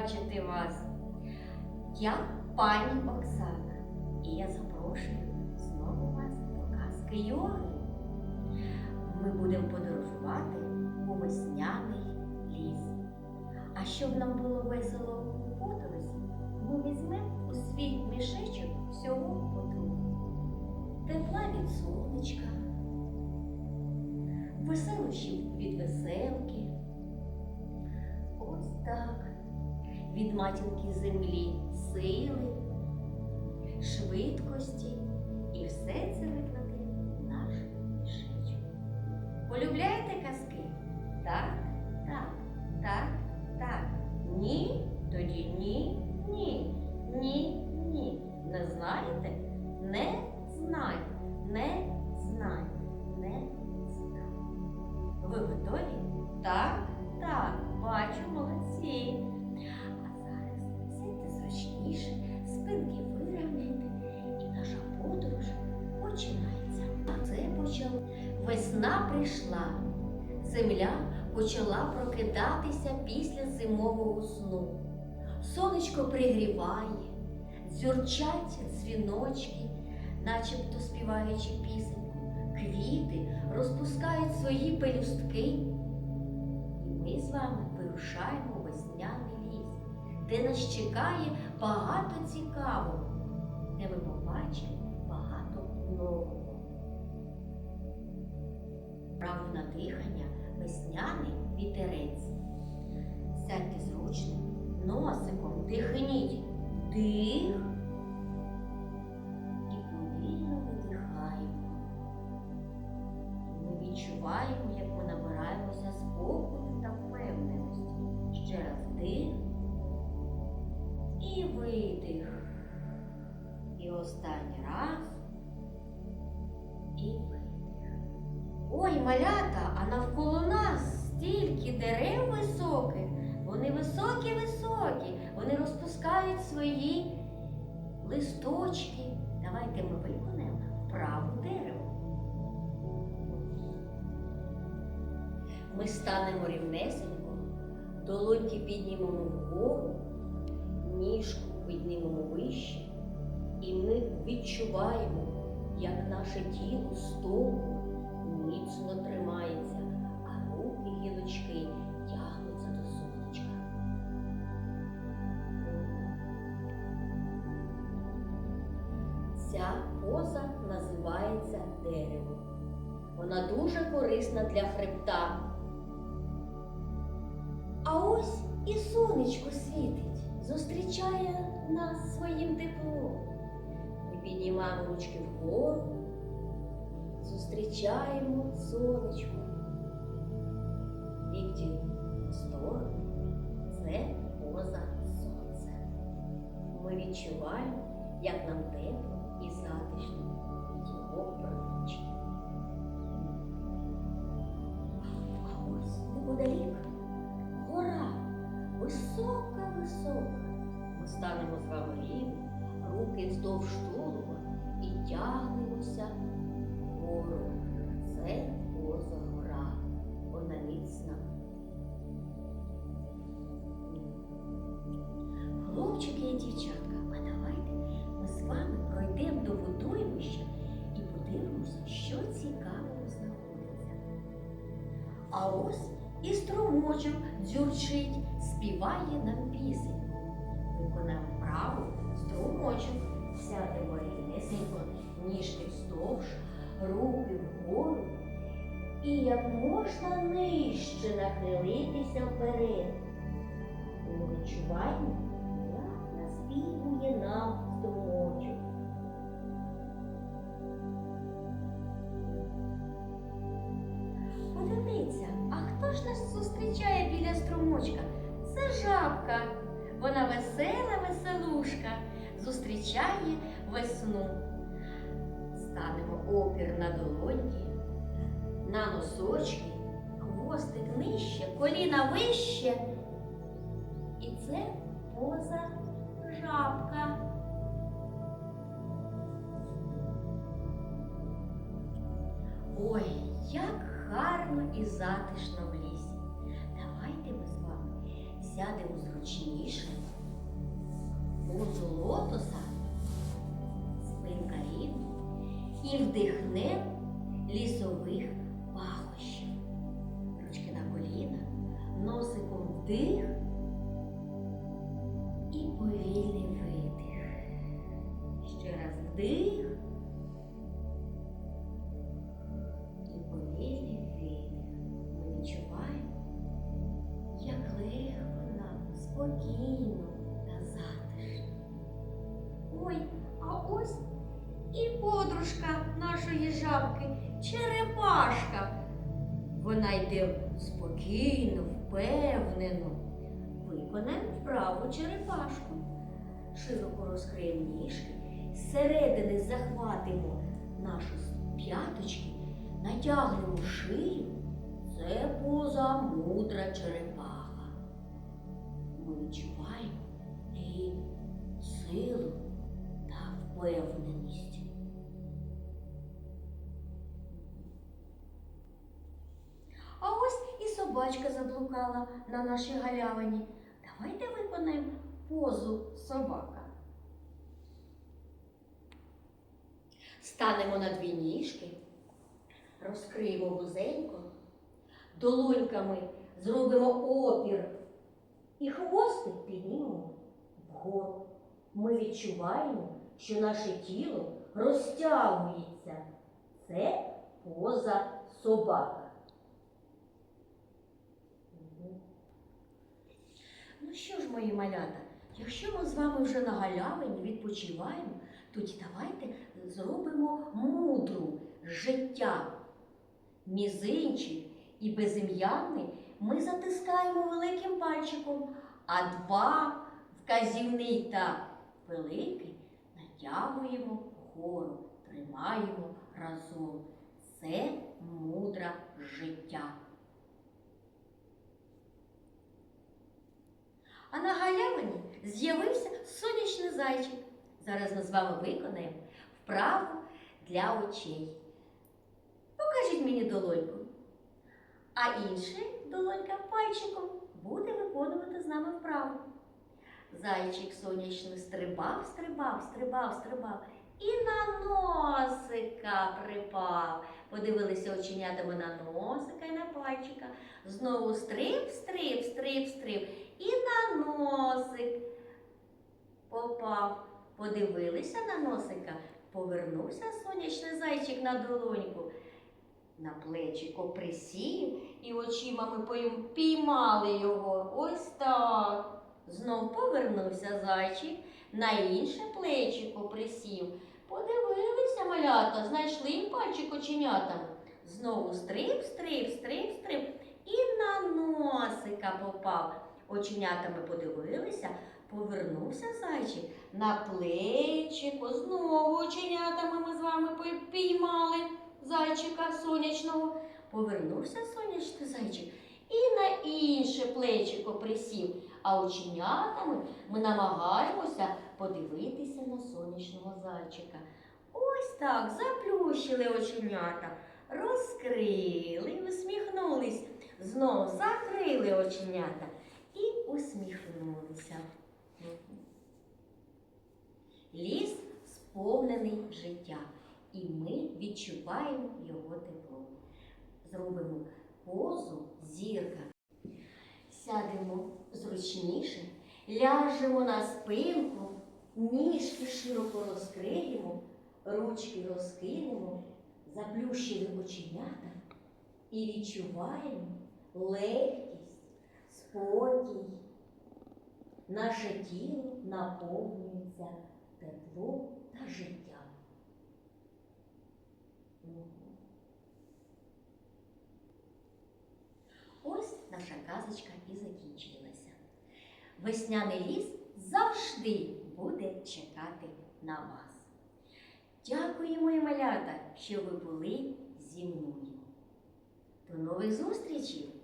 бачити вас. Я пані Оксана, і я запрошую знову вас до казки йоги. Ми будемо подорожувати у весняний ліс. А щоб нам було весело у подорожі, ми візьмемо у свій мішечок всього потроху. Тепла від сонечка, веселощів від веселки. Від матінки землі сили, швидкості і все це викладе наш мішечок. Полюбляєте казки? Так, Весна прийшла. Земля почала прокидатися після зимового сну. Сонечко пригріває, дзюрчать дзвіночки, начебто співаючи пісеньку. Квіти розпускають свої пелюстки. І ми з вами вирушаємо весняний ліс, де нас чекає багато цікавого, де ми побачимо багато нового. Право на дихання весняний вітерець. Сядьте зручно, носиком дихніть. Дих. І повільно видихаємо. Ми відчуваємо, як ми набираємося спокою та впевненості. Ще раз вдих і видих. І останній раз. Малята, а навколо нас стільки дерев високих. Вони високі-високі, вони розпускають свої листочки. Давайте ми виконаємо вправу дерево. Ми станемо рівнесенько, долоньки піднімемо вгору, ніжку піднімемо вище, і ми відчуваємо, як наше тіло стовбур корисна для хребта. А ось і сонечко світить, зустрічає нас своїм теплом. Ми піднімаємо ручки вгору, зустрічаємо сонечко. Лікті в це поза сонця. Ми відчуваємо, як нам тепло і затишно від його промінчення. Неподалік гора висока-висока. Ми станемо з вами рівно, руки вздовж тулуба і тягнемося вгору. Це поза гора. Вона міцна. Хлопчики і дівчатка, а давайте ми з вами пройдемо до водоймища і подивимося, що цікавого знаходиться. А ось і струмочок дзюрчить, співає нам пісеньку. Виконаємо вправу струмочок, сядемо рівнесенько, ніжки вздовж, руки вгору. І як можна нижче нахилитися вперед. І ми відчуваємо, як наспівує нам струмочок. Нас зустрічає біля струмочка? Це жабка. Вона весела веселушка, зустрічає весну. Станемо опір на долоньки, на носочки, хвостик нижче, коліна вище. І це поза жабка. Ой, як гарно і затишно в лісі. Давайте ми з вами сядемо зручніше. Позу лотоса, спинка рівна і вдихнемо лісових пахощів. Ручки на коліна, носиком вдих і повільний видих. Спокійно та затишно. Ой, а ось і подружка нашої жабки, черепашка. Вона йде спокійно, впевнено. Виконаємо вправу черепашку. Широко розкриємо ніжки, зсередини захватимо нашу п'яточки, натягнемо шию. Це поза мудра черепаха. Ми відчуваємо її силу та впевненість. А ось і собачка заблукала на нашій галявині. Давайте виконаємо позу собака. Станемо на дві ніжки, розкриємо вузенько, долоньками зробимо опір і хвостик піднімемо вгору. Ми відчуваємо, що наше тіло розтягується. Це поза собака. Ну що ж, мої малята, якщо ми з вами вже на галявині відпочиваємо, тоді давайте зробимо мудру життя. Мізинчик і безім'яний ми затискаємо великим пальчиком, а два вказівний та великий натягуємо вгору, тримаємо разом. Це мудре життя. А на галявині з'явився сонячний зайчик. Зараз ми з вами виконаємо вправу для очей. Покажіть мені долоньку. А інша долонька пальчиком буде виконувати з нами вправу. Зайчик сонячний стрибав, стрибав, стрибав, стрибав і на носика припав. Подивилися оченятами на носика і на пальчика. Знову стриб, стриб, стриб, стриб. І на носик попав. Подивилися на носика, повернувся сонячний зайчик на долоньку. На плечико присів і очима ми піймали його. Ось так. Знов повернувся зайчик, на інше плечико присів. Подивилися малята, знайшли пальчик оченятами. Знову стриб, стриб, стриб, стриб і на носика попав. Оченятами подивилися, повернувся зайчик на плечико. Знову оченятами ми з вами піймали зайчика сонячного. Повернувся сонячний зайчик і на інше плечико присів. А оченятами ми намагаємося подивитися на сонячного зайчика. Ось так заплющили оченята, розкрили, усміхнулись, знов закрили оченята і усміхнулися. Ліс сповнений життя, і ми відчуваємо його тепло. Зробимо позу зірка. Сядемо зручніше, ляжемо на спинку, ніжки широко розкриємо, ручки розкинемо, заплющили оченята і відчуваємо легкість, спокій. Наше тіло наповнюється теплом та життям. Весняний ліс завжди буде чекати на вас. Дякую, мої малята, що ви були зі мною. До нових зустрічей!